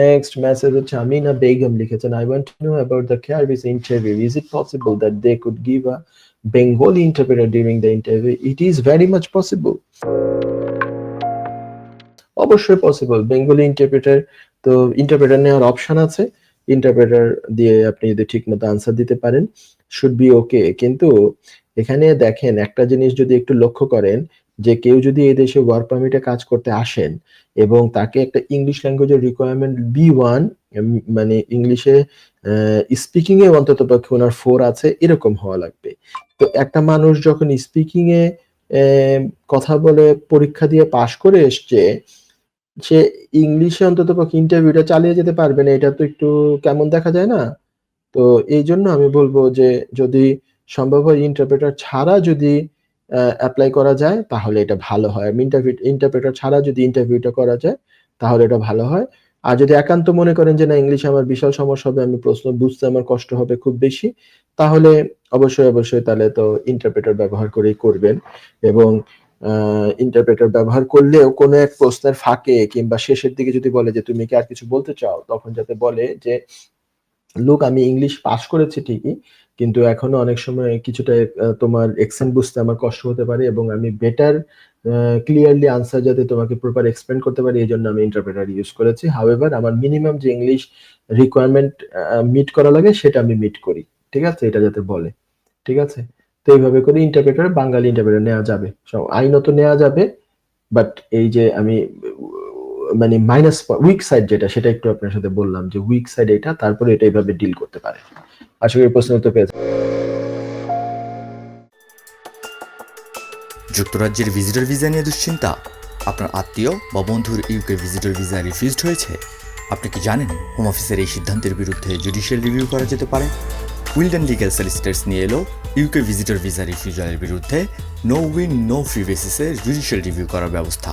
Next message হচ্ছে আমিনা বেগম লিখেছেন I want to know about the carers interview is it possible that they could give a Bengali interpreter during the interview it is very much possible অবশ্যই possible Bengali interpreter তো interpreter নেওয়ার option আছে। Interpreter দিয়ে আপনি যদি ঠিকমতো answer দিতে পারেন শুড বি ওকে কিন্তু এখানে দেখেন একটা জিনিস যদি একটু লক্ষ্য করেন যে কেউ যদি এই দেশে ওয়ার্ক পারমিটে কাজ করতে আসেন এবং তাকে একটা ইংলিশ ল্যাঙ্গুয়েজের রিকোয়ারমেন্ট বি ওয়ান মানে ইংলিশে স্পিকিং এ অন্তত পক্ষে ওনার ফোর আছে, এরকম হওয়া লাগবে। তো একটা মানুষ যখন স্পিকিং এ কথা বলে পরীক্ষা দিয়ে পাশ করে এসছে, সে ইংলিশে অন্তত পক্ষে ইন্টারভিউটা চালিয়ে যেতে পারবে না, এটা তো একটু কেমন দেখা যায় না? তো এই জন্য আমি বলব যে যদি সম্ভব হয় ইন্টারপ্রেটার ছাড়া যদি অ্যাপ্লাই করা যায়, তাহলে এটা ভালো হয়। ইন্টারভিউ ইন্টারপ্রেটার ছাড়া যদি ইন্টারভিউটা করা যায়, তাহলে এটা ভালো হয়। আর যদি একান্ত মনে করেন যে না ইংলিশে আমার বিশাল সমস্যা হবে, আমি প্রশ্ন বুঝতে আমার কষ্ট হবে খুব বেশি, তাহলে অবশ্যই অবশ্যই তাহলে তো ইন্টারপ্রেটার ব্যবহার করেই করবেন। এবং ইন্টারপ্রেটার ব্যবহার করলেও কোনো এক প্রশ্নের ফাঁকে কিংবা শেষের দিকে যদি বলে যে, তুমি কি আর কিছু বলতে চাও? তখন যাতে বলে যে, লোক, আমি ইংলিশ পাস করেছি ঠিকই কিন্তু এখনও অনেক সময় কিছুটা তোমার এক্সেন্ট বুঝতে আমার কষ্ট হতে পারে এবং আমি বেটার ক্লিয়ারলি আনসার যাতে তোমাকে প্রপার এক্সপ্লেন করতে পারি, এই জন্য আমি ইন্টারপ্রেটার ইউজ করেছি। হাউএভার আমার মিনিমাম যে ইংলিশ রিকোয়ারমেন্ট মিট করা লাগে, সেটা আমি মিট করি। ঠিক আছে? এটা যাতে বলে। ঠিক আছে? তো এইভাবে করে ইন্টারপ্রেটার বাঙালি ইন্টারপ্রেটার নেওয়া যাবে। আইনত নেওয়া যাবে বাট এই যে আমি মানে মাইনাস উইক সাইড যেটা, সেটা একটু আপনার সাথে বললাম যে উইক সাইড এটা, তারপরে এটা এইভাবে ডিল করতে পারে। আশা করি প্রশ্ন উত্তর পেয়েছে যুক্তরাজ্যের ভিজিটর ভিসা নিয়ে দুশ্চিন্তা? আপনার আত্মীয় বা বন্ধুর ইউকে ভিজিটর ভিসা রিফিউজড হয়েছে? আপনি কি জানেন হোম অফিসের এই সিদ্ধান্তের বিরুদ্ধে জুডিশিয়াল রিভিউ করা যেতে পারে? উইলডেন লিগ্যাল সলিসিটার্স নিয়ে এলো ইউকে ভিজিটর ভিসা রিফিউজালের বিরুদ্ধে নো উইন নো ফি বেসিসে জুডিশিয়াল রিভিউ করার ব্যবস্থা।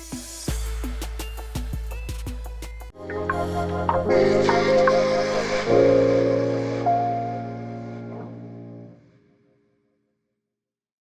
Thank you.